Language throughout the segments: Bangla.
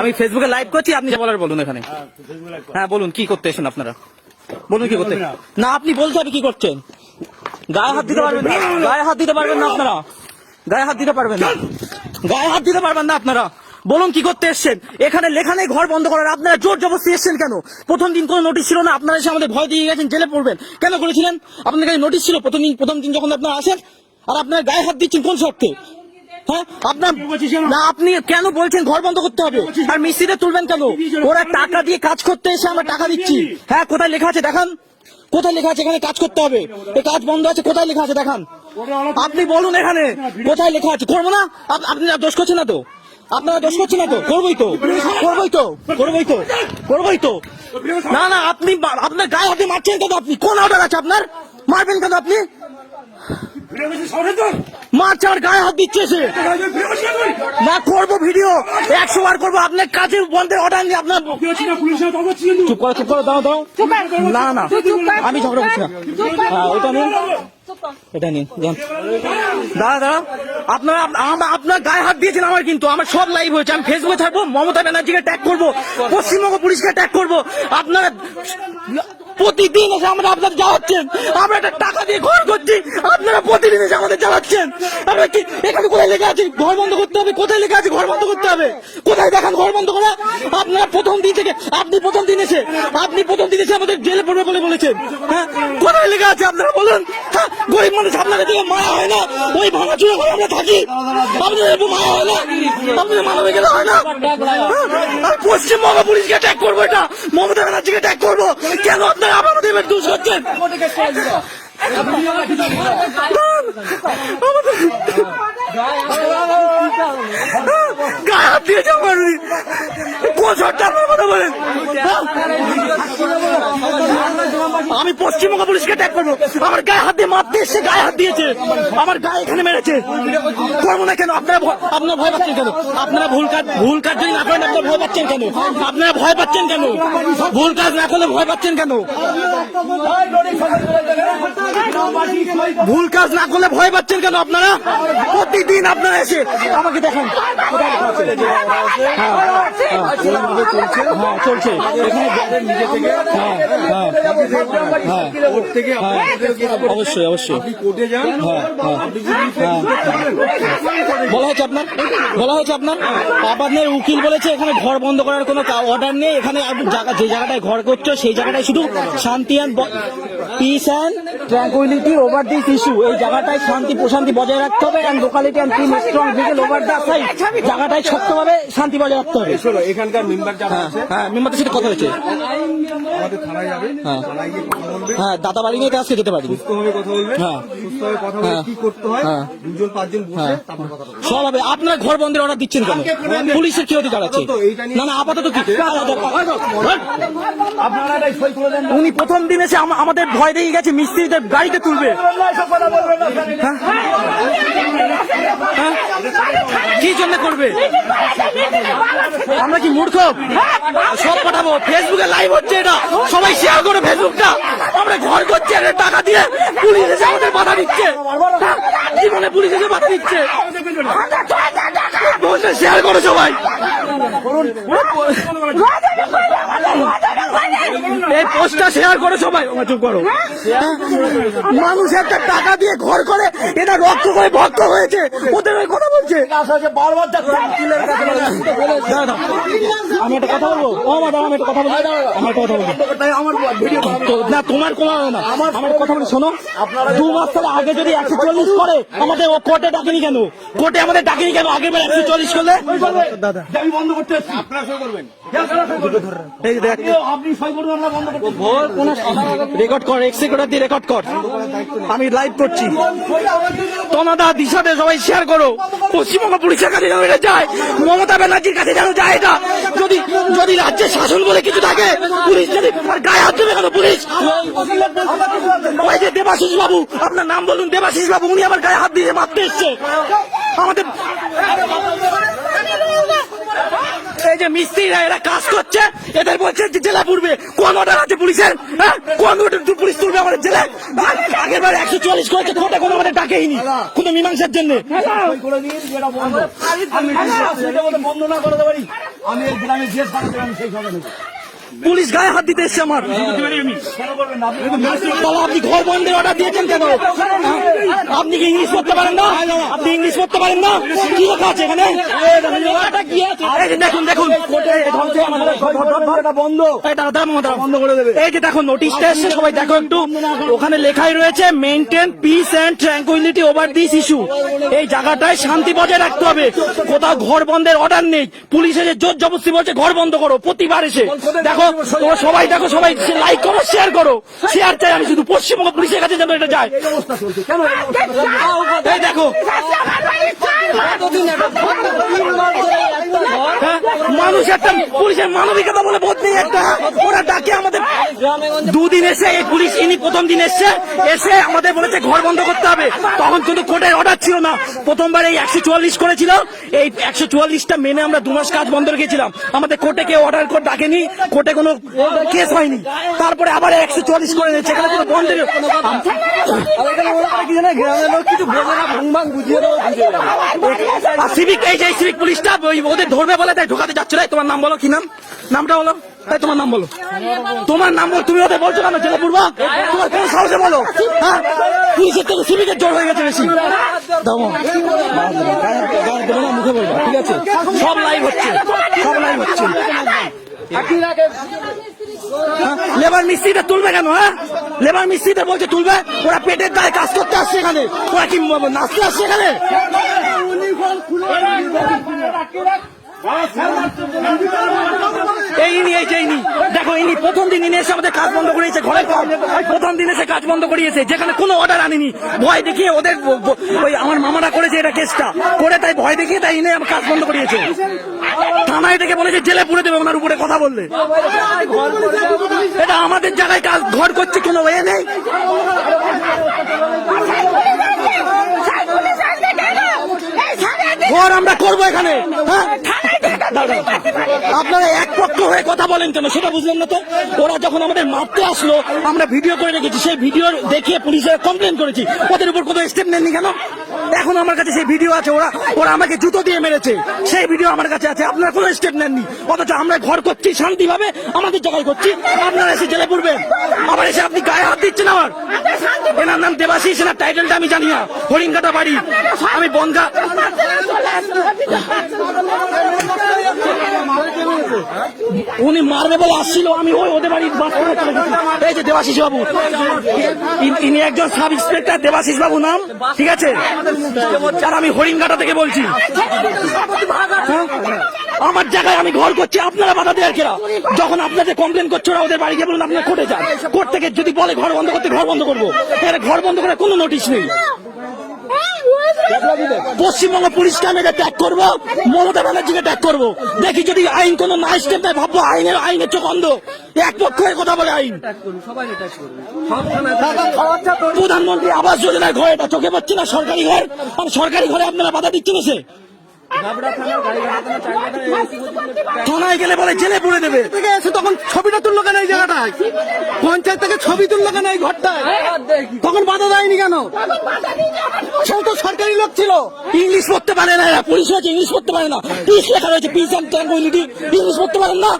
আমি ফেসবুকে লাইভ করছি আপনি যা বলার বলুন এখানে। হ্যাঁ বলুন কি করতে এসেন আপনারা? বলুন কি করতে? না। আপনি বলতে হবে কি করছেন? গায়ে হাত দিতে পারবেন না। গায়ে হাত দিতে পারবেন না আপনারা। গায়ে হাত দিতে পারবেন না। গায়ে হাত দিতে পারবেন না আপনারা। বলুন কি করতে এসছেন? এখানে লেখা নেই ঘর বন্ধ করার। আপনারা জোর জবরদস্তি এসছেন কেন? প্রথম দিন কোনো নোটিশ ছিল না। আপনারা এসে আমাদের ভয় দিয়ে গেছেন জেলে পড়বেন। কেন করেছিলেন? আপনাদের কাছে নোটিশ ছিল প্রথম দিন প্রথম দিন যখন আপনারা আসেন আর আপনারা গায়ে হাত দিচ্ছেন কোন শর্তে? হ্যাঁ? আপনার না, আপনি কেন বলছেন ঘর বন্ধ করতে হবে? আর মিস্ত্রিদের তুলবেন কেন? ওরা টাকা দিয়ে কাজ করতে এসে আমরা টাকা দিচ্ছি। হ্যাঁ কোথায় লেখা আছে দেখান? কোথায় লেখা আছে এখানে কাজ করতে হবে? কাজ বন্ধ আছে, কোথায় লেখা আছে দেখান? আপনি বলুন এখানে, কোথায় লেখা আছে? করব না? আপনি দোষ করছেন না তো? আপনারা দোষ করছেন না তো? করবোই তো। করবোই তো? করবোই তো? করবোই তো? না না, আপনি আপনার গায়ে হাতে মারছেন কেন আপনি? কোন অর্ডার আছে আপনার? মারবেন কেন আপনি? গায়ে হাত দিচ্ছে সে। না করব ভিডিও একশো বার করব। আপনার কাজে বন্ধের অর্ডার নিয়ে আপনার চুপ করো চুপ করো দাও দাও না না। আমি ঝগড়া করছি না। হ্যাঁ ওইটা নিন। এটা নিন দাঁড়া দাঁড়া। আপনারা আপনার গায়ে হাত দিয়েছেন আমার কিন্তু। আমার সব লাইভ হয়েছে। আমি ফেসবুকে থাকব মমতা ব্যানার্জিকে ট্যাগ করব পশ্চিমবঙ্গ পুলিশকে ট্যাগ করব। আপনারা প্রতিদিন এসে আমরা আপনার জ্বালাচ্ছেন। আমরা একটা টাকা দিয়ে ঘর করছি, আপনারা প্রতিদিন এসে আমাদের জ্বালাচ্ছেন। আমরা কি এখানে কোথায় লেখা আছে? ঘর বন্ধ করতে হবে? কোথায় লেখা আছে? ঘর বন্ধ করতে হবে? কোথায় দেখান ঘর বন্ধ করা? আপনারা প্রথম দিন থেকে, আপনি প্রথম দিন এসে, আপনি প্রথম দিন এসে আমাদের জেলে পড়বে বলে বলেছেন। হ্যাঁ? কোথায় লেখা আছে আপনারা বলুন? হ্যাঁ? গরিব মানুষ আপনাদের দিকে মায়া হয় না? ওই ভাঙা চুরে ঘরে আমরা থাকি। আপনাদের মায়া হয় না? আপনাদের মানবে গেলে হয় না? হ্যাঁ? পশ্চিমবঙ্গ পুলিশকে ট্যাগ করব এটা। মমতা ব্যানার্জিকে ট্যাগ করব। কেন আপনারা আবারও দেবেন দুশো গায়ে হাত হ্যাঁ? আমি পশ্চিমবঙ্গ পুলিশকে ট্যাগ করব। আমার গায়ে হাত দিয়ে মারতে এসে গায়ে হাত দিয়েছে। আমার গায়ে এখানে মেরেছে। করব না কেন? আপনারা আপনারা ভয় পাচ্ছেন কেন? আপনারা ভুল কাজ ভুল কাজ যদি না করেন, আপনারা ভয় পাচ্ছেন কেন? আপনারা ভয় পাচ্ছেন কেন? ভুল কাজ না করলে ভয় পাচ্ছেন কেন? ভুল কাজ না করলে ভয় পাচ্ছেন কেন আপনারা? প্রতিদিন আপনারা এসে আমাকে দেখেন। চলছে অবশ্যই অবশ্যই বলা হয়েছে আপনার? বলা হয়েছে আপনার? আপনাদের উকিল বলেছে, এখানে ঘর বন্ধ করার কোনো অর্ডার নেই। এখানে জায়গা যে জায়গাটায় ঘর করছ, সেই জায়গাটায় শুধু শান্তি and peace and tranquillity over this issue এই জায়গাটায় শান্তি প্রশান্তি বজায় রাখতে হবে and locality and team strong vigil over the side জায়গাটায় শক্তভাবে শান্তি বজায় রাখতে হবে। শোনো এখানকার মেম্বার যারা হ্যাঁ আছে হ্যাঁ মেম্বারদের সাথে কথা হয়েছে আমাদের থানায় যাবে থানায় গিয়ে কথা বলবে। হ্যাঁ দাদা বাড়ি নিয়ে আজকে যেতে পারি সুস্থভাবে কথা বলবে। হ্যাঁ। সুস্থভাবে কথা বলে হ্যাঁ। কি করতে হয় হ্যাঁ। দুজন পাঁচজন বসে হ্যাঁ। তারপর কথা বলবে। সব হবে। আপনার ঘর বন্ধের অর্ডার দিচ্ছেন কেন? পুলিশের কি অধিকার আছে? না না আপাতত কি? আপনারা এটাই সই করে দেন। উনি প্রথম দিন এসে আমাদের ভয় দিয়ে গেছে মিস্ত্রিদের গাড়িতে তুলবে। হ্যাঁ? হ্যাঁ? কি জন্য করবে? আমরা কি মূর্খ? সব পাঠাবো। ফেসবুকে লাইভ হচ্ছে এটা। সবাই শেয়ার করে ফেসবুকটা। আমরা ঘর করছি টাকা দিয়ে পুলিশ এসে আমাদের বাধা দিচ্ছে। হ্যাঁ? জীবনে পুলিশ এসে বাধা দিচ্ছে। শেয়ার করো সবাই। এই পোস্টটা শেয়ার করো সবাই। চুপ করো। মানুষ একটা টাকা দিয়ে ঘর করে এটা রক্ত করে ভক্ত হয়েছে। ওদের ওই কথা বলছে। আমি একটা কথা বলব? ও ম্যাডাম আমি একটা কথা বলব? আমি একটা কথা বলব? আমার ভিডিও তো- না তোমার কোনো না। আমার আমার কথা বলে শোনো। দু মাস তাহলে আগে যদি একশো চল্লিশ করে আমাদের ও কোর্টে ডাকেনি কেন? কোর্টে আমাদের ডাকেনি কেন? আগে বার একশো চল্লিশ করলে? দাদা। আমি বন্ধ করতে আপনারা সই করবেন। এই দেখ। আপনি সই করবেন আমরা বন্ধ করতে রেকর্ড কর এক্স রেকর্ডার দিয়ে রেকর্ড কর। আমি লাইভ করছি। তোমাদা দিশাতে সবাই শেয়ার করো। পশ্চিমবঙ্গ পুলিশের কাছে যেন যায়, মমতা ব্যানার্জির কাছে যেন যায় এটা। যদি যদি রাজ্যের শাসন বলে কিছু থাকে, পুলিশ যদি গায়ে হাত দেবে কেন পুলিশ? ওই যে দেবাশিস বাবু, আপনার নাম বলুন, দেবাশিস বাবু, উনি আমার গায়ে হাত দিয়ে মারতে এসছে। আমাদের এই যে মিস্ত্রিরা এরা কাজ করছে এদের বলছে যে জেলা পূর্বে কোন অর্ডার আছে পুলিশের? হ্যাঁ? কোন দু পুলিশ তুলবে আমাদের জেলা আগের বার একশো চল্লিশ করেছে কোর্টে কোনো আমাদের ডাকেইনি কোনো মীমাংসার জন্য। আমি পারি গ্রামে যে পুলিশ গায়ে হাত দিতে এসছে আমার। আপনি ঘর বন্ধের অর্ডার দিয়েছেন কেন? আপনি কি ইংলিশ পড়তে পারেন না? আপনি ইংলিশ পড়তে পারেন না? কি লেখা আছে এখানে? দেখুন দেখুন। এই যে দেখো নোটিশটা এসছে, সবাই দেখো একটু। ওখানে লেখাই রয়েছে maintain peace and tranquillity over this issue এই জায়গাটায় শান্তি বজায় রাখতে হবে। কোথাও ঘর বন্ধের অর্ডার নেই। পুলিশ এসে জোর জবরদস্তি বলছে, ঘর বন্ধ করো। প্রতিবার এসে। দেখো তোমরা সবাই দেখো সবাই লাইক করো শেয়ার করো। শেয়ার চাই আমি শুধু পশ্চিমবঙ্গ পুলিশের কাছে যেন এটা যায়? এই দেখো হ্যাঁ, মানুষ একটা পুলিশের মানবিকতা বলে বোধ নেই একটা। ওরা ডাকে আমাদের। দুদিন এসে এই পুলিশ ইনি প্রথম দিন এসছে এসে আমাদের বলেছে ঘর বন্ধ করতে হবে। তখন কিন্তু কোর্টের অর্ডার ছিল না। প্রথমবার এই একশো চুয়াল্লিশ করেছিল। এই একশো চুয়াল্লিশটা মেনে আমরা দু মাস কাজ বন্ধ রেখেছিলাম। আমাদের কোর্টে কেউ অর্ডার করে ডাকেনি। কোর্টে কোনো কেস হয়নি তারপরে আবার একশো চল্লিশ করে এখানে কোনো ওই ওদের বলে তাই ঢোকাতে তোমার নাম বলো কি নাম নামটা তাই তোমার নাম বলো তোমার নাম তুমি বলছো তোমার হ্যাঁ সিভিকের হয়ে গেছে মুখে বলব ঠিক আছে সব লাইভ হচ্ছে সব লাইভ হচ্ছে লেবার মিস্ত্রিটা তুলবে কেন হ্যাঁ? লেবার মিস্ত্রিটা বলছে তুলবে, ওরা পেটের দায়ে কাজ করতে আসছে এখানে। ওরা কি নাচতে আসছে এখানে? এই ইনি, এই যে দেখো ইনি, প্রথম দিন ইনি এসে আমাদের কাজ বন্ধ করিয়েছে কাজ। প্রথম দিন এসে কাজ বন্ধ করিয়েছে, যেখানে কোনো অর্ডার আনেনি। ভয় দেখিয়ে ওদের ওই আমার মামারা করেছে এটা কেসটা করে তাই ভয় দেখিয়ে তাই ইনি কাজ বন্ধ করিয়েছে। থানায় থেকে বলেছে, জেলে পুরে দেবে ওনার উপরে কথা বললে। এটা আমাদের জায়গায় কাজ, ঘর করছে কোনো? এ নেই। ঘর আমরা করব এখানে হ্যাঁ। আপনারা এক পক্ষ হয়ে কথা বলেন কেন? সেটা বুঝলেন না তো? ওরা যখন আমাদের মারতে আসলো, আমরা ভিডিও করে রেখেছি। সেই ভিডিও দেখিয়ে পুলিশে কমপ্লেন করেছি। ওদের উপর কোনো স্টেপ নেননি কেন? এখন আমার কাছে সেই ভিডিও আছে, ওরা ওরা আমাকে জুতো দিয়ে মেরেছে। সেই ভিডিও আমার কাছে আছে, আপনারা কোনো স্টেপ নেননি। অথচ আমরা ঘর করছি শান্তিভাবে, আমাদের জায়গায় করছি। আপনারা এসে জেলে পড়বেন। আবার এসে আপনি গায়ে হাত দিচ্ছেন আমার এনার নাম দেবাশিস, এনার টাইটেলটা আমি জানি না। হরিঙ্গাটা বাড়ি। আমি বনগা উনি মারবে বলে আসছিল, আমি ওই ওদের বাড়ি বাস করে চলে গেছি। এই যে দেবাশিস বাবু। ইন- একজন সাব ইন্সপেক্টর, দেবাশিস বাবু নাম, ঠিক আছে? আর আমি হরিণঘাটা থেকে বলছি? আমার জায়গায় আমি ঘর করছি, আপনারা বাধা দেওয়ার কেরা? যখন আপনাদের কমপ্লেন করছ, ওরা ওদের বাড়ি গিয়ে বলুন আপনারা কোর্টে যান। কোর্ট থেকে যদি বলে ঘর বন্ধ করতে, ঘর বন্ধ করব। ঘর বন্ধ করে কোনো নোটিশ নেই। পশ্চিমবঙ্গ পুলিশকে আমি এটা ত্যাগ করব, মমতা ব্যানার্জিকে ত্যাগ করব। দেখি যদি আইন কোনো না স্টেপ নেয় ভাববো আইনের আইনের চোখ অন্ধ। এক পক্ষ হয়ে কথা বলে আইন। প্রধানমন্ত্রী আবাস যোজনায় ঘরে এটা চোখে পাচ্ছি না, সরকারি ঘর। আর সরকারি ঘরে আপনারা বাধা দিচ্ছেন সে থানায় গেলে বলে জেলে পুড়ে দেবে। থেকে এসে তখন ছবিটা তুললো কেন এই জায়গাটায়? পঞ্চায়েত থেকে ছবি তুললো কেন এই ঘরটায়? তখন বাধা দেয়নি কেন? সে তো সরকারি লোক ছিল। ইংলিশ পড়তে পারে না এরা পুলিশ হয়েছে ইংলিশ পড়তে পারে না। পিস লেখা রয়েছে পিস অ্যান্ড ট্রাঙ্কুইলিটি ইংলিশ পড়তে পারেন না।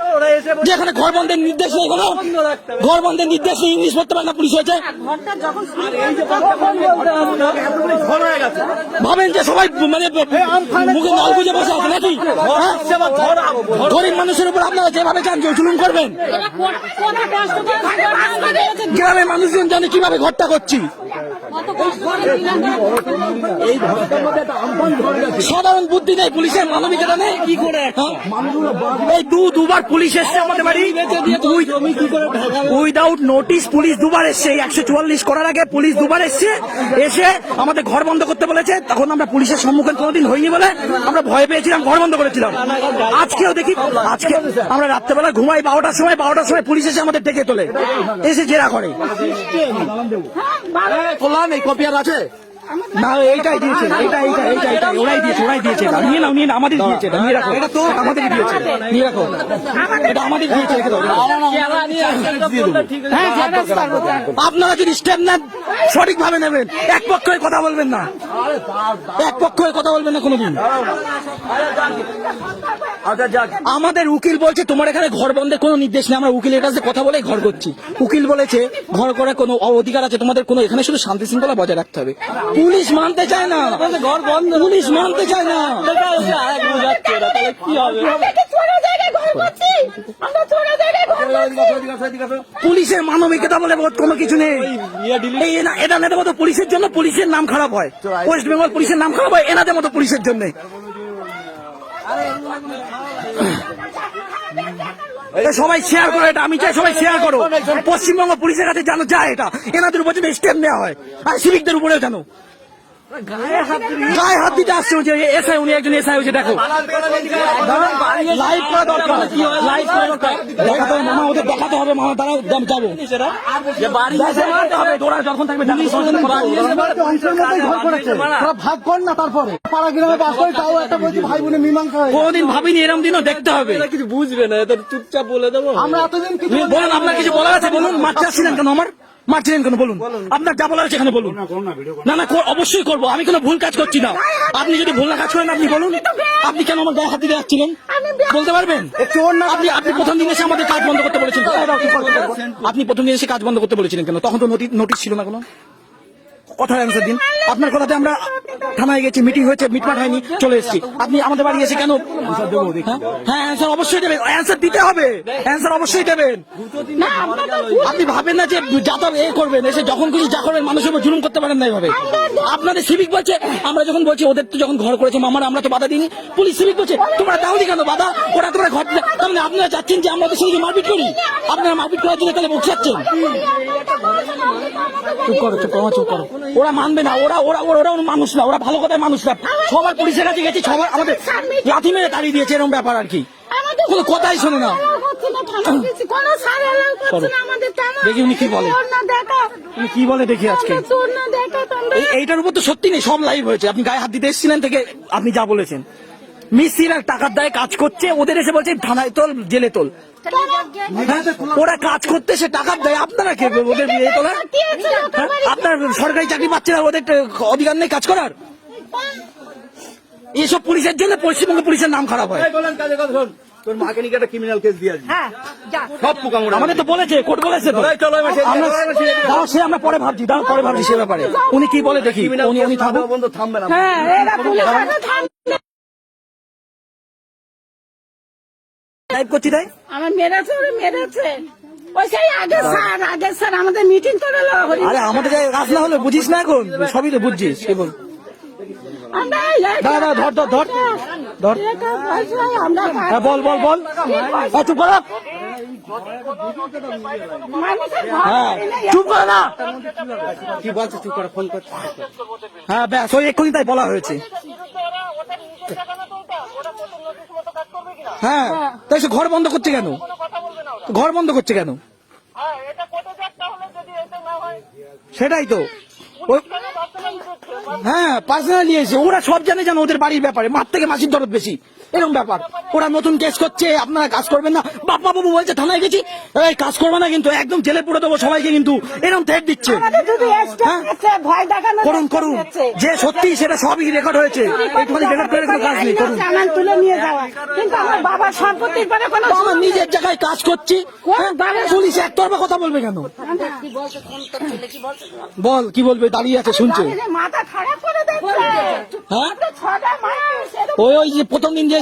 যেখানে ঘর বন্ধের নির্দেশ নেই কোনো ঘর বন্ধের নির্দেশ নেই ইংলিশ পড়তে পারে না পুলিশ হয়েছে। ভাবেন যে সবাই মানে মুখে নল বুঝে বসে আছে নাকি? গরিব মানুষের উপর আপনারা যেভাবে চান জুলুম করবেন। গ্রামের মানুষজন জানে কীভাবে ঘরটা করছি। সাধারণ বুদ্ধি নেই পুলিশের মানবিকতা নেই। কি করে এই দু দুবার পুলিশ এসছে আমাদের বাড়ি। উইদাউট নোটিশ পুলিশ দুবার এসছে। একশো চুয়াল্লিশ করার আগে পুলিশ দুবার এসছে। এসে আমাদের ঘর বন্ধ করতে বলেছে। তখন আমরা পুলিশের সম্মুখীন কোনোদিন হইনি বলে আমরা ভয় পেয়েছিলাম ঘর বন্ধ করেছিলাম। আজকেও দেখি আজকে আমরা রাত্রেবেলা ঘুমাই বারোটার সময় বারোটার সময় পুলিশ এসে আমাদের ডেকে তোলে। এসে জেরা করে। এই কপি আর আছে? না এইটাই দিয়েছে এইটা এইটা এইটা এইটা ওরাই দিয়েছে ওরাই দিয়েছে এটা। নিয়ে নাও নিয়ে নাও আমাদের দিয়েছে এটা নিয়ে রাখো এটা তো আমাদের দিয়েছে নিয়ে রাখো। এটা আমাদের দিয়েছে। রেখে দাও জেরক্স করব আপনারা যদি স্টেপ নেন সঠিক ভাবে নেবেন। এক পক্ষ হয়ে কথা বলবেন না। এক পক্ষ কথা বলবেন না কোনোদিন। আমাদের উকিল বলছে তোমার এখানে ঘর বন্ধের কোনো নির্দেশ নেই আমরা উকিলের কাছে কথা বলে ঘর করছি। উকিল বলেছে ঘর করার কোনো অধিকার আছে তোমাদের কোনো এখানে শুধু শান্তি শৃঙ্খলা বজায় রাখতে হবে। পুলিশ মানতে চায় না। ঘর বন্ধ পুলিশ মানতে চায় না। পুলিশের মানবিকতা বলে বোধ কোনো কিছু নেই। এনা- এনাদের মতো পুলিশের জন্য পুলিশের নাম খারাপ হয়। ওয়েস্ট বেঙ্গল পুলিশের নাম খারাপ হয়, এনাদের মতো পুলিশের জন্য। সবাই শেয়ার করো, এটা আমি চাই সবাই শেয়ার করো। পশ্চিমবঙ্গ পুলিশের কাছে জানো যায় এটা। এনাদের উপর যেন স্টেপ নেওয়া হয়। আর সিভিকদের উপরেও জানো গায়ে হাত দিতে আসছে যে এসআই উনি একজন এসআই হয়েছে দেখো করা দরকার করা দরকার মামা ওদের দেখাতে হবে মামা তারা যাব ভাগ কর না তারপরে পাড়া গ্রামে বাস করে তাও একটা বলছি ভাই মীমাংসা। কোনোদিন ভাবিনি এরম দিনও দেখতে হবে কিছু বুঝবে না এত চুপচাপ বলে দেবো আমরা এতদিন বলুন, আপনার কিছু বলার আছে বলুন, মাঠ চাচ্ছিলেন কেন আমার মারছিলেন কেন? বলুন। আপনার যা বলার সেখানে বলুন। না না অবশ্যই করব। আমি কোনো ভুল কাজ করছি না। আপনি যদি ভুল না কাজ করেন আপনি বলুন। আপনি কেন আমার গায়ে হাত যাচ্ছিলেন? বলতে পারবেন? আপনি আপনি প্রথম দিন এসে আমাদের কাজ বন্ধ করতে বলেছেন। আপনি প্রথম দিন এসে কাজ বন্ধ করতে বলেছিলেন কেন? তখন তো নোটিশ ছিল না কোনো? কথা অ্যান্সার দিন। আপনার কথাতে আমরা থানায় গেছি মিটিং হয়েছে মিটমাট হয়নি চলে এসেছি। আপনি আমাদের বাড়ি এসে কেন হ্যাঁ? হ্যাঁ অ্যান্সার অবশ্যই দেবেন। অ্যান্সার দিতে হবে। অ্যান্সার অবশ্যই দেবেন। আপনি ভাবেন না যে যাতা এ করবেন এসে যখন খুশি যা করবেন মানুষের উপর জুলুম করতে পারেন না এভাবে। আপনাদের সিভিক বলছে আমরা যখন বলছি ওদের তো যখন ঘর করেছে মামারা আমরা তো বাধা দিইনি। পুলিশ সিভিক বলছে তোমরা দাওনি কেন? বাধা? ওরা তোমরা ঘর তার মানে আপনারা চাচ্ছেন যে আমরা ওদের সঙ্গে মারপিট করি? আপনারা মারপিট করার জন্য তাহলে মুখ চাচ্ছেন চুপ করো চুপ করো চুপ করো। ওরা মানবে না ওরা ওরা ওরা মানুষ না ওরা ভালো কথায় মানুষ না। সবার পুলিশের কাছে গেছি সবার আমাদের লাথি মেরে তাড়িয়ে দিয়েছে এরকম ব্যাপার আর কি। কোনো কথাই শোনে না। দেখি উনি কি বলে। তোর না দেখা। তুমি কি বলে দেখি আজকে। এইটার উপর তো সত্যি নেই সব লাইভ হয়েছে। আপনি গায়ে হাত দিতে এসেছিলেন থেকে আপনি যা বলেছেন। মিস্ত্রিরা টাকার দায়ে কাজ করছে ওদের এসে বলছে থানায় তোল জেলে তোল। ওরা কাজ করতে সে টাকার দেয় আপনারা কে ওদের তোলা হ্যাঁ? আপনার সরকারি চাকরি পাচ্ছে না ওদের অধিকার নেই কাজ করার? এসব পুলিশের জন্য পশ্চিমবঙ্গ পুলিশের নাম খারাপ হয়। তোর মাকে নিয়ে একটা ক্রিমিনাল কেস দিয়ে আসবি? হ্যাঁ সব পোকামোড়া আমাদের তো বলেছে কোর্ট বলেছে তো। সে- আমরা সে আমরা পরে ভাবছি পরে ভাবছি সে ব্যাপারে। উনি কি বলে দেখি? উনি উনি থামবে না। হ্যাঁ লাইভ করছি তাই? আমার মেরেছে ওরা মেরেছে ওই সেই আগে স্যার আগে স্যার আমাদের মিটিং আরে আমাদের কাজ না হলে বুঝিস না এখন। সবই তো বুঝছিস ধর ধর হ্যাঁ বল বল বল। হ্যাঁ চুপ করো হ্যাঁ চুপ করো না। কি বলছে চুপ করে ফোন করছে হ্যাঁ ব্যাস ওই এক্ষুনি তাই বলা হয়েছে। হ্যাঁ। তাই সে ঘর বন্ধ করছে কেন? ঘর বন্ধ করছে কেন? সেটাই তো। হ্যাঁ পার্সোনালি এসে ওরা সব জানে জানো ওদের বাড়ির ব্যাপারে। মার থেকে মাসির দরদ বেশি। এরকম ব্যাপার। ওরা নতুন কেস করছে আপনারা কাজ করবেন না। বাপ্পা বাবু বলছে থানায় গেছি। এই কাজ করবে না কিন্তু একদম জেলে পুরে দেবো সবাইকে কিন্তু। এরকম থ্রেট দিচ্ছে। হ্যাঁ? করুন করুন। যে সত্যি সেটা সবই রেকর্ড হয়েছে। রেকর্ড করে কোনো কাজ নেই করুন। তুলে নিয়ে যাওয়া। কিন্তু আমার বাবার সম্পত্তির পরে কোনো আমার নিজের জায়গায় কাজ করছি। হ্যাঁ, পুলিশ একতরফা কথা বলবে কেন? বল কি বলবে? দাঁড়িয়ে আছে শুনছে। মাথা খারাপ করে হ্যাঁ? ওই ওই যে প্রথম দিন যে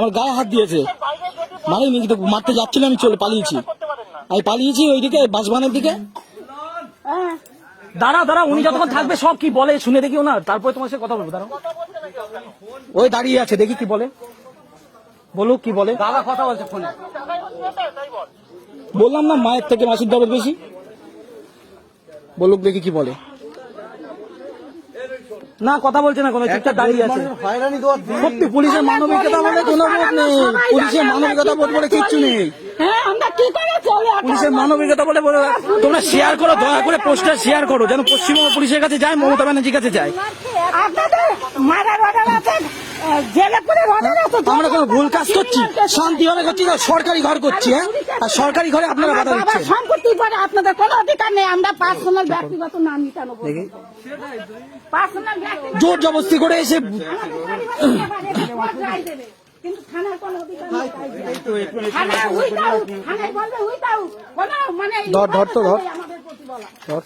আমার গায়ে হাত দিয়েছে। মারিনি কিন্তু মারতে যাচ্ছিল আমি চলে পালিয়েছি। আমি পালিয়েছি ওইদিকে বাসবানের দিকে। হ্যাঁ দাঁড়া দাঁড়া উনি যতক্ষণ থাকবে সব কি বলে শুনে দেখিও না তারপরে তোমার সাথে কথা বলব দাঁড়াও। ওই দাঁড়িয়ে আছে দেখি কি বলে। বলুক কি বলে। দাদা কথা বলছে ফোনে বললাম না মায়ের থেকে মাসির দরদ বেশি। বলুক দেখি কি বলে। না কথা বলছে না কোনো চুপচাপ দাঁড়িয়ে আছে। সত্যি পুলিশের মানবিকতা বলে কোনো বোধ নেই। পুলিশের মানবিকতা বোধ বলে কিচ্ছু নেই। হ্যাঁ পুলিশের মানবিকতা বলে বলে তোমরা শেয়ার করো দয়া করে পোস্টার শেয়ার করো যেন পশ্চিমবঙ্গ পুলিশের কাছে যায় মমতা ব্যানার্জির কাছে যায়। আপনাদের মারার করে আমরা কোনো ভুল কাজ করছি? শান্তিভাবে করছি সরকারি ঘর করছি হ্যাঁ? আর সরকারি ঘরে আপনারা বাধা দিচ্ছেন। সম্পত্তি পরে আপনাদের কোনো অধিকার নেই আমরা পার্সোনাল ব্যক্তিগত নাম মিটানো দেখি। পার্সোনাল জোর জবস্তি করে এসে কিন্তু থানার কোনো অধিকার নেই থানায় উইদাউট থানায় বলবে উইদাউট কোনো মানে ধর, ধর তো, ধর। জমি জায়গা নিয়ে হলে করতে কাজ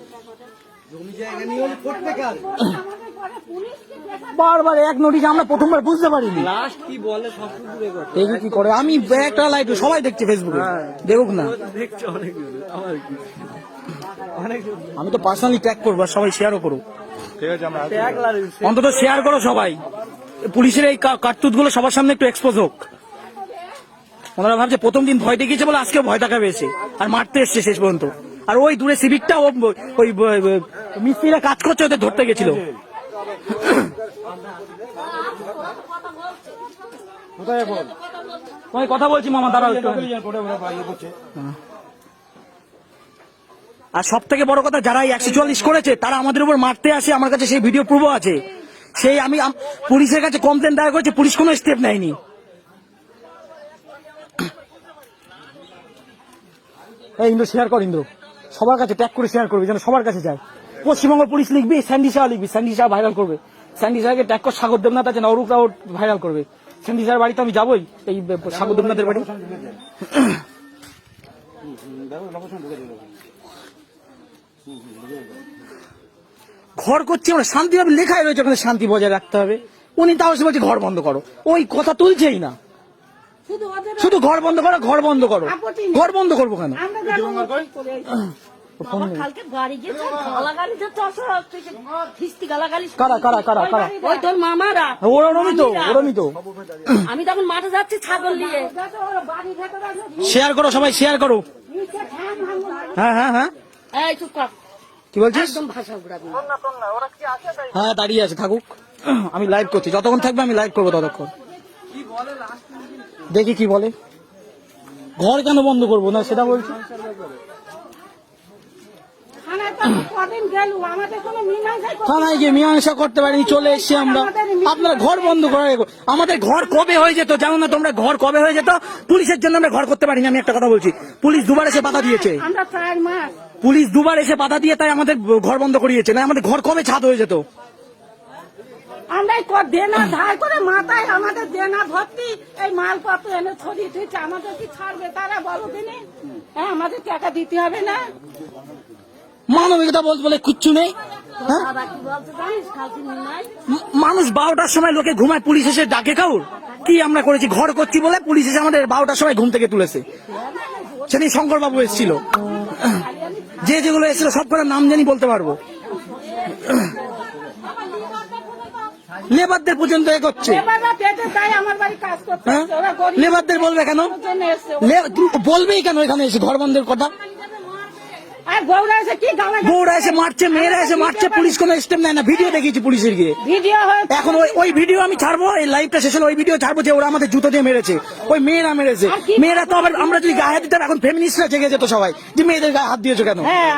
আমাদের পরে পুলিশকে দেখা বারবার এক নোটিশ আমরা প্রথমবার বুঝতে পারিনি। লাস্ট কি বলে সব কিছু রেকর্ড দেখি কি করে। আমি একটা লাইট সবাই দেখছে ফেসবুকে দেখুক না। দেখছে অনেক আমার কি? অনেক আমি তো পার্সোনালি ট্যাগ করব আর সবাই শেয়ারও করুক। অন্তত শেয়ার করো সবাই। পুলিশের এই কাটতুতগুলো সবার সামনে একটু এক্সপোজ হোক। ওনারা ভাবছে প্রথম দিন ভয় দেখিয়েছে বলে আজকে ভয় দেখাবে এসে। আর মারতে এসছে শেষ পর্যন্ত। আর ওই দূরে সিভিকটা ওই মিস্ত্রিরা কাজ করছে ওদের ধরতে গেছিল। তোমায় কথা বলছি মামা দাঁড়াও একটু। আর সব থেকে বড় কথা যারা একশো চুয়াল্লিশ করেছে তারা আমাদের উপর মারতে আসে আমার কাছে সেই ভিডিও প্রুফও আছে। সেই আমি আম- পুলিশের কাছে কমপ্লেন দায়ের করেছি পুলিশ কোনো স্টেপ নেয়নি। এই ইন্দ্র শেয়ার কর ইন্দ্র। সবার কাছে ট্যাগ করে শেয়ার করবি যেন সবার কাছে যায়। পশ্চিমবঙ্গ পুলিশ লিখবি স্যান্ডি শাহ লিখবি স্যান্ডি শাহ ভাইরাল করবে। স্যান্ডি শাহকে ট্যাগ কর সাগর দেবনাথ আছে অরূপরাও ভাইরাল করবে। স্যান্ডি শাহের বাড়িতে আমি যাবোই এই সাগর দেবনাথের বাড়ি। ঘর করছি আমরা শান্তিভাবে লেখাই রয়েছে ওখানে শান্তি বজায় রাখতে হবে। উনি তাও এসে বলছে ঘর বন্ধ করো। ওই কথা তুলছেই না। শুধু ঘর বন্ধ করো ঘর বন্ধ করো। ঘর বন্ধ করব কেন? আমরা যখন করে ফোন নেই। কালকে বাড়ি গেছে গালাগালি যে চশো খিস্তি গালাগালি কারা কারা কারা কারা? ওই তোর মামারা। ওরমই তো ওরমই তো। আমি তখন মাঠে যাচ্ছি ছাগল নিয়ে। শেয়ার করো সবাই শেয়ার করো। হ্যাঁ হ্যাঁ হ্যাঁ। এই চুপ কর। কি বলছিস? একদম ভাষা ঘুরাবি। হ্যাঁ দাঁড়িয়ে আছে থাকুক। আমি লাইভ করছি। যতক্ষণ থাকবে আমি লাইভ করব ততক্ষণ। দেখি কি বলে। ঘর কেন বন্ধ করব? না সেটা বলছি থানায় তো আমরা কদিন গেলু, আমাদের কোনো মীমাংসাই করতে থানায় গিয়ে মীমাংসা করতে পারিনি চলে এসছি আমরা। আপনারা ঘর বন্ধ করে আমাদের ঘর কবে হয়ে যেত জানো না? তোমরা ঘর কবে হয়ে যেত? পুলিশের জন্য আমরা ঘর করতে পারিনি আমি একটা কথা বলছি। পুলিশ দুবার এসে বাধা দিয়েছে। পুলিশ দুবার এসে বাধা দিয়ে তাই আমাদের ঘর বন্ধ করিয়েছে। না আমাদের ঘর কবে ছাদ হয়ে যেত? আমরা দেনা ধার করে মাথায় আমাদের দেনা ভর্তি এই মালপত্র এনে ছড়িয়ে থুইছে আমাদের কি ছাড়বে তারা বলো দিনে? হ্যাঁ আমাদের টাকা দিতে হবে না। মানবিকতা বলতে বলে কিচ্ছু নেই হ্যাঁ? মানুষ বারোটার সময় লোকে ঘুমায় পুলিশ এসে ডাকে কাউর? কি আমরা করেছি? ঘর করছি বলে পুলিশ এসে আমাদের বারোটার সময় ঘুম থেকে তুলেছে। সেদিন শঙ্কর বাবু এসেছিল। যে যেগুলো এসেছিল সব কটার নাম জানি বলতে পারব। লেবারদের পর্যন্ত এ করছে। হ্যাঁ? লেবারদের বলবে কেন? বলবেই কেন এখানে এসে ঘর বন্ধের কথা? বউরা এসে মারছে মেয়েরা এসে মারছে পুলিশ কোনো স্টেপ নেয় না ভিডিও দেখিয়েছি পুলিশের গিয়ে। এখন ওই ওই ভিডিও আমি ছাড়বো এই লাইভটা শেষ হলে ওই ভিডিও ছাড়বো যে ওরা আমাদের জুতো দিয়ে মেরেছে। ওই মেয়েরা মেরেছে। মেয়েরা তো আবার আমরা যদি গায়ে হাত দিতাম এখন ফেমিনিস্টরা জেগে যেত সবাই। যে মেয়েদের গায়ে হাত দিয়েছ কেন? হ্যাঁ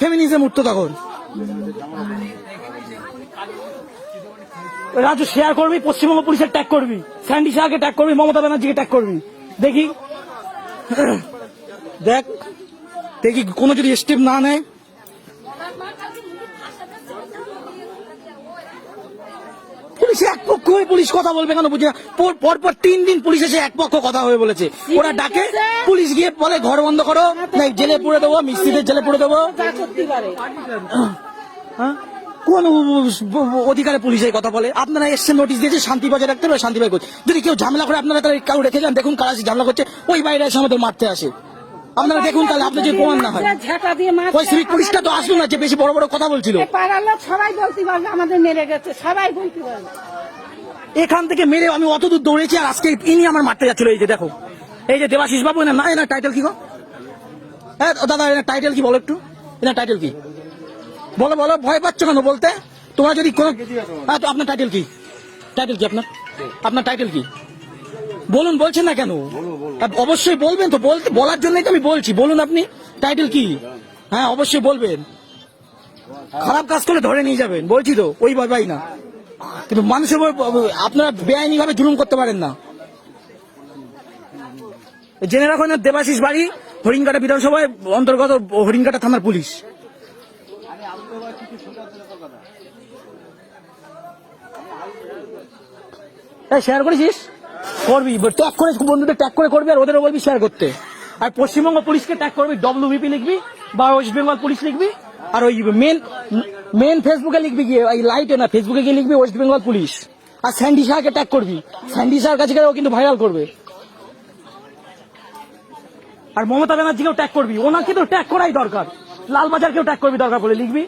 ফেমিনিজম উঠতো তখন। রাজু শেয়ার করবি? পশ্চিমবঙ্গ পুলিশের ট্যাগ করবি? স্যান্ডি শাহকে ট্যাগ করবি? মমতা ব্যানার্জিকে ট্যাগ করবি? দেখি। দেখ। দেখি কোনো যদি স্টেপ না নেয়। পুলিশ এক পক্ষ হয়ে পুলিশ কথা বলবে কেন বুঝি না? পর পর পর তিন দিন পুলিশ এসে এক পক্ষ কথা হয়ে বলেছে। ওরা ডাকে, পুলিশ গিয়ে বলে, ঘর বন্ধ করো। না জেলে পুরে দেবো মিস্ত্রিদের জেলে পুরে দেবো। হ্যাঁ? কোন অধিকারে পুলিশ কথা বলে? আপনারা এসছেন নোটিশ দিয়েছে শান্তি বজায় রাখতে হবে শান্তি বজায় যদি কেউ ঝামেলা করে আপনারা তাহলে কেউ রেখে যান, দেখুন কারা ঝামেলা করছে, ওই বাইরে এসে আমাদের মারতে আসে। আপনারা দেখুন তাহলে আপনি যে প্রমাণ না হয়। ওই সিভিক পুলিশটা তো আসলো না যে বেশি বড় বড় কথা বলছিল। পাড়ার লোক সবাই বলতে পারবে আমাদের মেরে গেছে সবাই বলতে পারবে। এখান থেকে মেরে আমি অত দূর দৌড়েছি আর আজকে ইনি আমার মারতে যাচ্ছিল এই যে দেখো। এই যে দেবাশিস বাবু না না এনার টাইটেল কি গো? হ্যাঁ দাদা এনার টাইটেল কি বলো একটু? এনার টাইটেল কি? বলো বলো ভয় পাচ্ছ কেন বলতে? তোমার যদি কোনো হ্যাঁ তো আপনার টাইটেল কি? টাইটেল কি আপনার? আপনার টাইটেল কি? বলুন বলছেন না কেন? অবশ্যই বলবেন তো বলতে বলার জন্যই তো আমি বলছি। বলুন আপনি টাইটেল কি? হ্যাঁ অবশ্যই বলবেন। খারাপ কাজ করলে ধরে নিয়ে যাবেন বলছি তো ওই ভাই না। কিন্তু মানুষের আপনারা বেআইনি ভাবে জুলুম করতে পারেন না। জেনে রাখুন দেবাশিস বাড়ি হরিণঘাটা বিধানসভায় অন্তর্গত হরিণঘাটা থানার পুলিশ। শেয়ার করেছিস? করবি ট্যাগ করে বন্ধুদের ট্যাগ করে করবি আর ওদেরও বলবি শেয়ার করতে। আর পশ্চিমবঙ্গ পুলিশকে ট্যাগ করবি ডব্লিউবিপি লিখবি বা ওয়েস্ট বেঙ্গল পুলিশ লিখবি আর ওই মেন মেন ফেসবুকে লিখবি গিয়ে ওই লাইটে না ফেসবুকে গিয়ে লিখবি ওয়েস্ট বেঙ্গল পুলিশ। আর স্যান্ডি শাহকে ট্যাগ করবি। স্যান্ডি শাহর কাছে গেলে ও কিন্তু ভাইরাল করবে। আর মমতা ব্যানার্জিকেও ট্যাগ করবি। ওনাকে তো ট্যাগ করাই দরকার। লালবাজারকেও ট্যাগ করবি দরকার বলে লিখবি।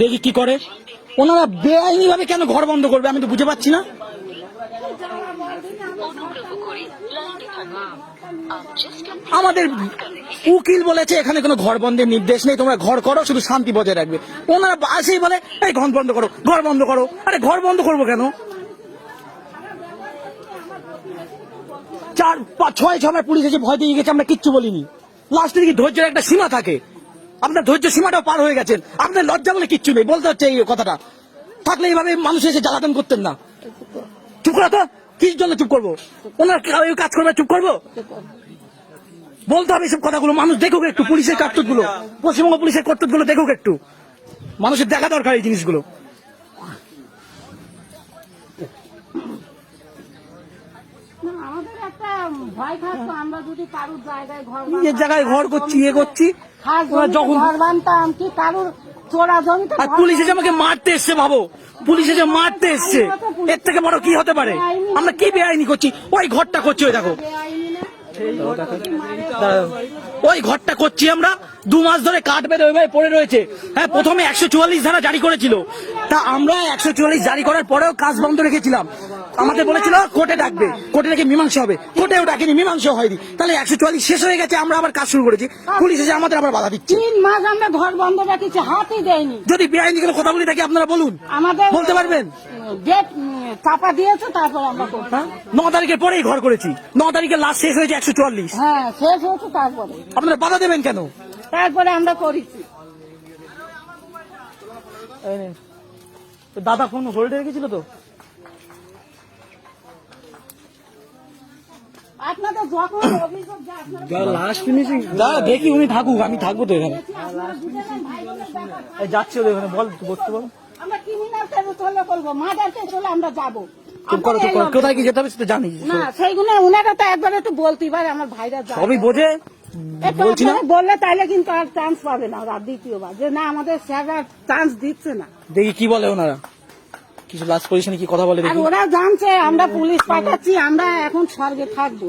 দেখি কি করে। ওনারা বেআইনি ভাবে কেন ঘর বন্ধ করবে আমি তো বুঝে পাচ্ছি না। আমাদের উকিল বলেছে, এখানে কোনো ঘর বন্ধের নির্দেশ নেই, তোমরা ঘর করো, শুধু শান্তি বজায় রাখবে। ওনারা আসেই বলে, এই ঘর বন্ধ করো, ঘর বন্ধ করো। আরে ঘর বন্ধ করব কেন? চার, পাঁচ, ছয় ছয় পুলিশ এসে ভয় দিয়ে গেছে, আমরা কিচ্ছু বলিনি। লাস্টে দিকে ধৈর্যের একটা সীমা থাকে। আপনার ধৈর্য সীমাটাও পার হয়ে গেছেন। আপনার লজ্জা বলে কিচ্ছু নেই। বলতে হচ্ছে এই কথাটা। থাকলে এইভাবে মানুষ এসে জ্বালাতন করতেন না। চুপ করা তো। কি জন্য চুপ করব? ওনার কাজ করবে, চুপ করব? বলতে হবে এইসব কথাগুলো। মানুষ দেখুক একটু। পুলিশের কার্তুতগুলো পশ্চিমবঙ্গ পুলিশের কর্তব্যগুলো দেখুক একটু। মানুষের দেখা দরকার এই জিনিসগুলো না, আমাদের একটা ভয় থাকতো আমরা যদি কারোর জায়গায় ঘর নিজের জায়গায় ঘর করছি ইয়ে করছি যখন ঘর বানতাম কি কারোর চোরা জমিতে আর পুলিশ এসে আমাকে মারতে এসছে ভাবো। পুলিশ এসে মারতে এসছে। এর থেকে বড় কি হতে পারে? আমরা কি বেআইনি করছি? ওই ঘরটা করছি ওই দেখো। বেআইনি না। দাঁড়াও। ওই ঘরটা করছি আমরা। দু মাস ধরে কাঠ বেঁধে ওইভাবে পড়ে রয়েছে। হ্যাঁ প্রথমে একশো চুয়াল্লিশ ধারা জারি করেছিল। তা আমরা একশো চুয়াল্লিশ জারি করার পরেও কাজ বন্ধ রেখেছিলাম। আমাদের বলেছিল কোর্টে ডাকবে। কোর্টে রেখে মীমাংসা হবে। কোর্টেও ডাকেনি মীমাংসা হয়নি। তাহলে একশো চুয়াল্লিশ শেষ হয়ে গেছে আমরা আবার কাজ শুরু করেছি। পুলিশ এসে আমাদের আবার বাধা দিচ্ছে। তিন মাস আমরা ঘর বন্ধ রেখেছি হাতই দেয়নি। যদি বেআইনি কোনো কথা বলি থাকি আপনারা বলুন। আমাদের বলতে পারবেন? গেট চাপা দিয়েছে তারপর আমরা হ্যাঁ? ন তারিখের পরেই ঘর করেছি। ন তারিখে লাস্ট শেষ হয়েছে একশো চুয়াল্লিশ। হ্যাঁ শেষ হয়েছে তারপরে। আপনারা বাধা দেবেন কেন? তারপরে আমরা করেছি। দাদা ফোন হোল্ডে রেখেছিল তো? আপনাদের যখন অভিযোগ যে লাস্ট ফিনিশিং দেখি উনি থাকুক আমি থাকব তো এখানে। যাচ্ছে ওদের ওখানে বল বসতে বল। আমরা ক্রিমিনাল কেস হলে করব মার্ডার কেস হলে আমরা যাব। কোথায় কি যেতে হবে সেটা জানি না সেইগুলো উনারা তো একবার একটু পারে আমার ভাইরা সবই বোঝে? বলছি না? বললে তাইলে কিন্তু আর চান্স পাবে না ওরা দ্বিতীয়বার। যে না আমাদের স্যাররা চান্স দিচ্ছে না। দেখি কি বলে ওনারা। কিছু লাস্ট পজিশনে কি কথা বলে আর দেখি ওরা জানছে আমরা পুলিশ পাঠাচ্ছি আমরা এখন স্বর্গে থাকব।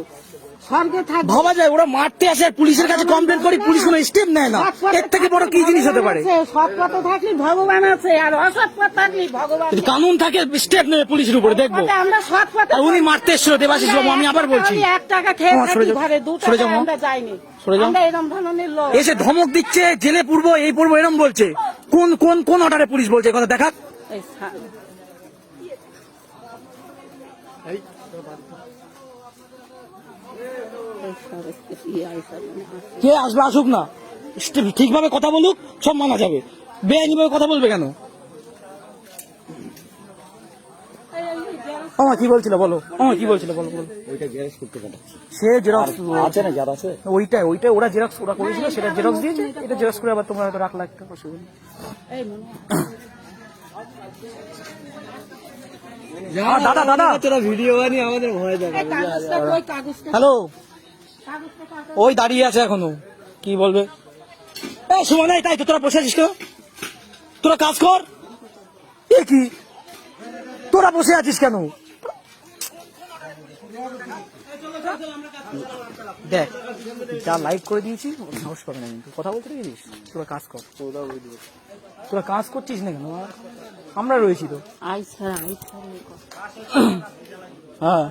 স্বর্গে থাকব। ভাবা যায় ওরা মারতে আসে পুলিশের কাছে কমপ্লেন করি পুলিশ কোনো স্টেপ নেয় না। এর থেকে বড় কি জিনিস হতে পারে? সৎ পথে থাকলে ভগবান আছে আর অসৎ পথ থাকলে ভগবান কানুন থাকে স্টেপ নেবে পুলিশের উপরে দেখব। আমরা সৎ পথে উনি মারতে এসেছিল দেবাশিস বাবু আমি আবার বলছি। এক টাকা খেয়ে থাকি ঘরে দু টাকা আমরা যাইনি। এসে ধমক দিচ্ছে জেলে পূর্ব এই পূর্ব এরম বলছে। কোন কোন কোন অর্ডারে পুলিশ বলছে কথা দেখা এই সা- এই সব ইয়ে আইসা মনে হয়। কে আসবে আসুক না। ঠিকভাবে কথা বলুক সব মানা যাবে। বেআইনি ভাবে কথা বলবে কেন? আমার কি বলছিল বলো? আমার কি বলছিল বলো বলো। ওইটা গ্যারেজ করতে পাঠাচ্ছি সে জেরক্স আছে না যারা আছে ওইটাই ওইটাই ওরা জেরক্স ওরা করেছিল সেটা জেরক্স দিয়েছে। এটা জেরক্স করে আবার তোমরা হয়তো রাখলা একটা অসুবিধা দাদা দাদা। তোরা ভিডিও বানিয়ে আমাদের ভয় হ্যালো। ওই দাঁড়িয়ে আছে এখনও। কি বলবে? এই সময় নাই তাই তো তোরা বসে আছিস কেন? তোরা কাজ কর। এ কি? তোরা বসে আছিস কেন? দেখ যা লাইভ করে দিয়েছি সাহস পাবে না কিন্তু। কথা বলতে পেরেছিস তোরা কাজ কর। তোরা কাজ করছিস না কেন? আমরা রয়েছি তো। হ্যাঁ।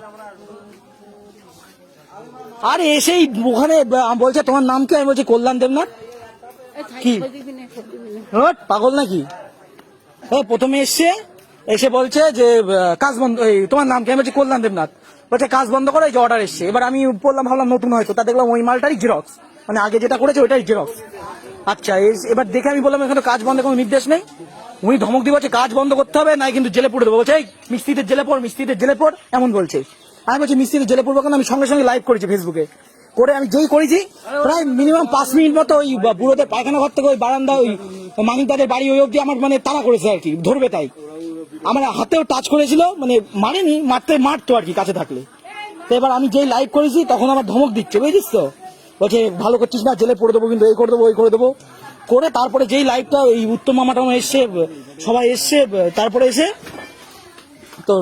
আরে এসেই ওখানে বলছে তোমার নাম কি? আমি বলছি কল্যাণ দেবনাথ। কি? পাগল নাকি? ও প্রথমে এসছে, এসে বলছে যে কাজ বন্ধ, এই, তোমার নাম কি? আমি বলছি কল্যাণ দেবনাথ। বলছে, কাজ বন্ধ করে যে অর্ডার এসছে। এবার আমি বললাম, ভাবলাম নতুন হয়তো। তা দেখলাম ওই মালটারই জেরক্স মানে আগে যেটা করেছে, ওইটাই জেরক্স আচ্ছা এবার দেখে আমি বললাম, এখানে কাজ বন্ধ, কোনো নির্দেশ নেই? উনি ধমক দিয়ে বলছে, কাজ বন্ধ করতে হবে, নাই কিন্তু জেলে পড়ে দেবো। বলছে মিস্ত্রিদের জেলে পড় মিস্ত্রিদের জেলে পড়, এমন বলছে। আমি বলছি মিস্ত্রি জেলে পড়ব আমি সঙ্গে সঙ্গে লাইভ করেছি ফেসবুকে করে আমি যেই করেছি, প্রায় মিনিমাম পাঁচ মিনিট মতো ওই বুড়োদের পায়খানা ঘর থেকে ওই বারান্দা ওই মানিক তাদের বাড়ি ওই অব্দি আমার মানে তাড়া করেছে আর কি, ধরবে তাই। আমার হাতেও টাচ করেছিল মানে মারেনি, মারতে মারতো আর কি কাছে থাকলে। তো এবার আমি যেই লাইভ করেছি, তখন আমার ধমক দিচ্ছে, বুঝেছিস তো? বলছে, ভালো করছিস না, জেলে পড়ে দেবো কিন্তু এই করে দেবো, ওই করে দেবো। করে তারপরে যেই লাইভটা এই উত্তম মামা টামা এসছে, সবাই এসছে, তারপরে এসে তো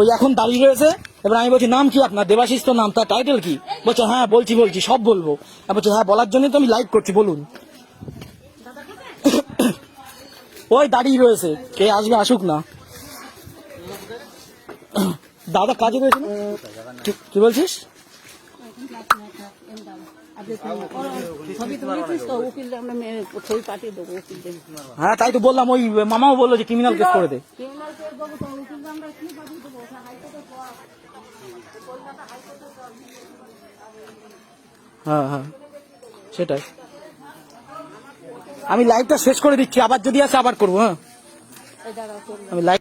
ওই এখন দাঁড়িয়ে রয়েছে। এবার আমি বলছি, নাম কি আপনার? দেবাশিস তো নাম, তার টাইটেল কি? বলছে হ্যাঁ বলছি বলছি, সব বলব। আমি বলছি হ্যাঁ বলার জন্য তো আমি লাইভ করছি, বলুন। ওই দাঁড়িয়ে রয়েছে। কে আসবে, আসুক না। দাদা কাজে রয়েছে? কি- বলছিস? হ্যাঁ তাই তো বললাম, ওই মামাও বলল যে ক্রিমিনাল কেস করে দে ক্রিমিনাল কেস দেবো তো উকিল আমরা কি পাঠিয়ে দেবো ওটা হাইকোর্টে পড়া। হ্যাঁ হ্যাঁ। সেটাই। আমি লাইভটা শেষ করে দিচ্ছি আবার যদি আসে আবার করব হ্যাঁ। আমি লাইভ